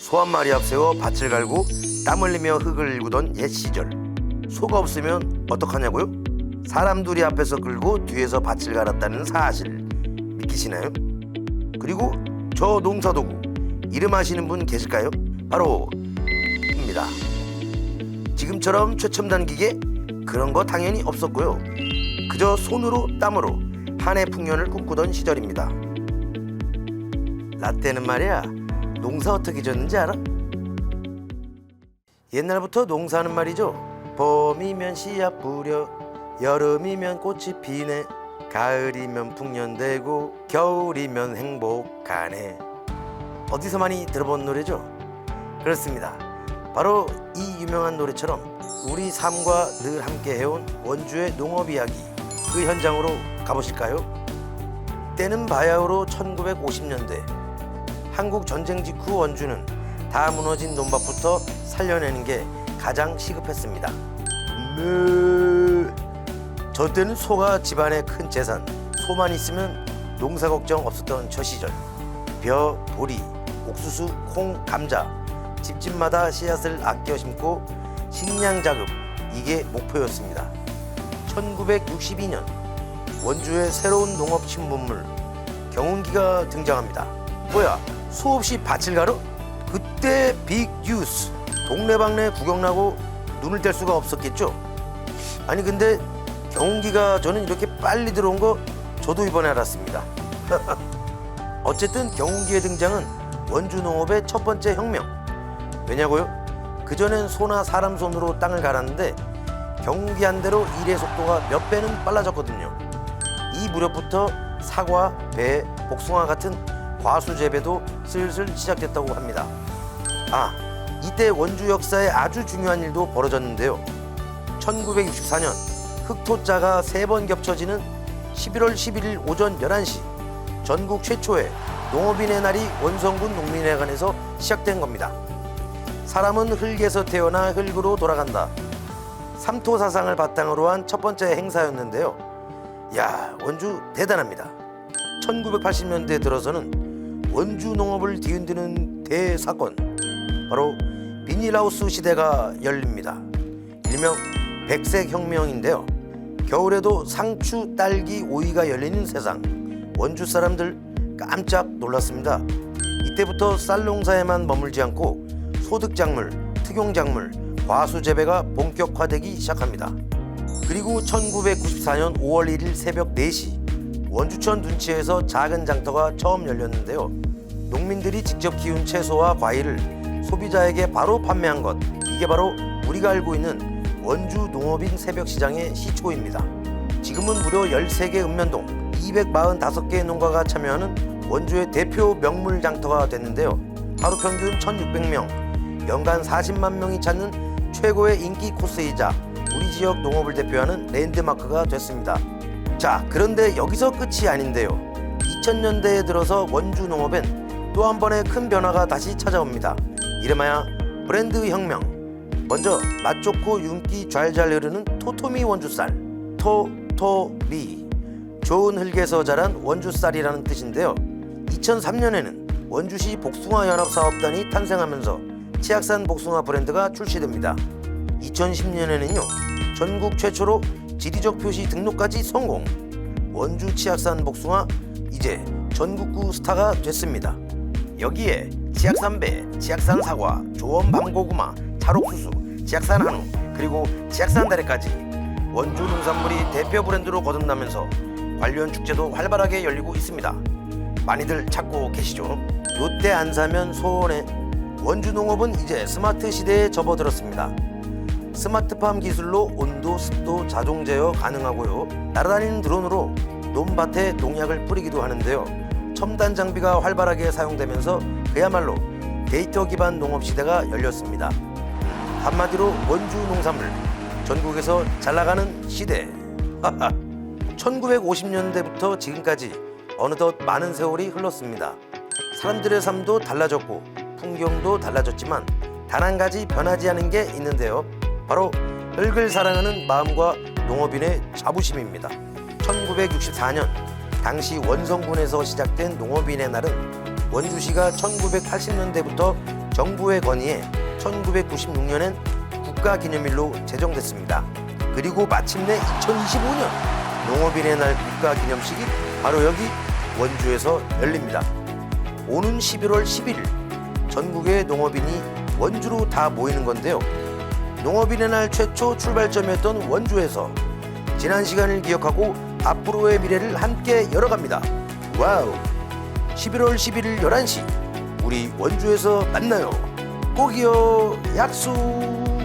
소 한 마리 앞세워 밭을 갈고 땀 흘리며 흙을 일구던 옛 시절. 소가 없으면 어떡하냐고요? 사람 둘이 앞에서 끌고 뒤에서 밭을 갈았다는 사실 믿기시나요? 그리고 저 농사도구 이름 아시는 분 계실까요? 바로 입니다. 지금처럼 최첨단 기계 그런 거 당연히 없었고요. 그저 손으로 땀으로 한해 풍년을 꿈꾸던 시절입니다. 라떼는 말이야 농사 어떻게 졌는지 알아? 옛날부터 농사는 말이죠. 봄이면 씨앗 뿌려, 여름이면 꽃이 피네, 가을이면 풍년되고 겨울이면 행복하네. 어디서 많이 들어본 노래죠? 그렇습니다. 바로 이 유명한 노래처럼 우리 삶과 늘 함께 해온 원주의 농업 이야기 그 현장으로 가보실까요? 때는 바야흐로 1950년대 한국 전쟁 직후 원주는 다 무너진 논밭부터 살려내는 게 가장 시급했습니다. 네. 저 때는 소가 집안의 큰 재산, 소만 있으면 농사 걱정 없었던 저 시절. 벼, 보리, 옥수수, 콩, 감자, 집집마다 씨앗을 아껴 심고 식량 자급 이게 목표였습니다. 1962년 원주의 새로운 농업 신문물 경운기가 등장합니다. 뭐야 수 없이 밭을 가러? 그때 빅 뉴스 동네방네 구경나고 눈을 뗄 수가 없었겠죠. 아니 근데 경운기가 저는 이렇게 빨리 들어온 거 저도 이번에 알았습니다. 어쨌든 경운기의 등장은 원주 농업의 첫 번째 혁명. 왜냐고요? 그전엔 소나 사람 손으로 땅을 갈았는데 경운기 한 대로 일의 속도가 몇 배는 빨라졌거든요. 이 무렵부터 사과, 배, 복숭아 같은 과수 재배도 슬슬 시작됐다고 합니다. 아, 이때 원주 역사에 아주 중요한 일도 벌어졌는데요. 1964년 흑토자가 세 번 겹쳐지는 11월 11일 오전 11시 전국 최초의 농업인의 날이 원성군 농민회관에서 시작된 겁니다. 사람은 흙에서 태어나 흙으로 돌아간다. 삼토 사상을 바탕으로 한 첫 번째 행사였는데요. 야, 원주 대단합니다. 1980년대 들어서는 원주 농업을 뒤흔드는 대사건 바로 비닐하우스 시대가 열립니다. 일명 백색 혁명인데요. 겨울에도 상추, 딸기, 오이가 열리는 세상. 원주 사람들 깜짝 놀랐습니다. 이때부터 쌀 농사에만 머물지 않고 소득 작물, 특용 작물, 과수 재배가 본격화되기 시작합니다. 그리고 1994년 5월 1일 새벽 4시 원주천 둔치에서 작은 장터가 처음 열렸는데요. 농민들이 직접 키운 채소와 과일을 소비자에게 바로 판매한 것. 이게 바로 우리가 알고 있는 원주 농업인 새벽 시장의 시초입니다. 지금은 무려 13개 읍면동 245개의 농가가 참여하는 원주의 대표 명물 장터가 됐는데요. 하루 평균 1,600명, 연간 40만 명이 찾는 최고의 인기 코스이자 우리 지역 농업을 대표하는 랜드마크가 됐습니다. 자, 그런데 여기서 끝이 아닌데요. 2000년대에 들어서 원주 농업엔 또 한 번의 큰 변화가 다시 찾아옵니다. 이름하여 브랜드 혁명. 먼저 맛 좋고 윤기 좔좔 흐르는 토토미 원주쌀. 토토미. 좋은 흙에서 자란 원주쌀이라는 뜻인데요. 2003년에는 원주시 복숭아 연합 사업단이 탄생하면서 치악산 복숭아 브랜드가 출시됩니다. 2010년에는요 전국 최초로 지리적 표시 등록까지 성공. 원주 치악산 복숭아 이제 전국구 스타가 됐습니다. 여기에 치악산 배, 치악산 사과, 조원 밤고구마, 찰옥수수, 치악산 한우 그리고 치악산 다래까지 원주 농산물이 대표 브랜드로 거듭나면서 관련 축제도 활발하게 열리고 있습니다. 많이들 찾고 계시죠? 요때 안 사면 손해. 원주 농업은 이제 스마트 시대에 접어들었습니다. 스마트팜 기술로 온도, 습도 자동 제어 가능하고요. 날아다니는 드론으로 논밭에 농약을 뿌리기도 하는데요. 첨단 장비가 활발하게 사용되면서 그야말로 데이터 기반 농업 시대가 열렸습니다. 한마디로 원주 농산물 전국에서 잘 나가는 시대. 1950년대부터 지금까지 어느덧 많은 세월이 흘렀습니다. 사람들의 삶도 달라졌고 풍경도 달라졌지만 단 한 가지 변하지 않은 게 있는데요. 바로 흙을 사랑하는 마음과 농업인의 자부심입니다. 1964년 당시 원성군에서 시작된 농업인의 날은 원주시가 1980년대부터 정부의 건의에 1996년엔 국가기념일로 제정됐습니다. 그리고 마침내 2025년 농업인의 날 국가기념식이 바로 여기 원주에서 열립니다. 오는 11월 11일 전국의 농업인이 원주로 다 모이는 건데요. 농업인의 날 최초 출발점이었던 원주에서 지난 시간을 기억하고 앞으로의 미래를 함께 열어갑니다. 와우! 11월 11일 11시 우리 원주에서 만나요. 꼭이요. 약속.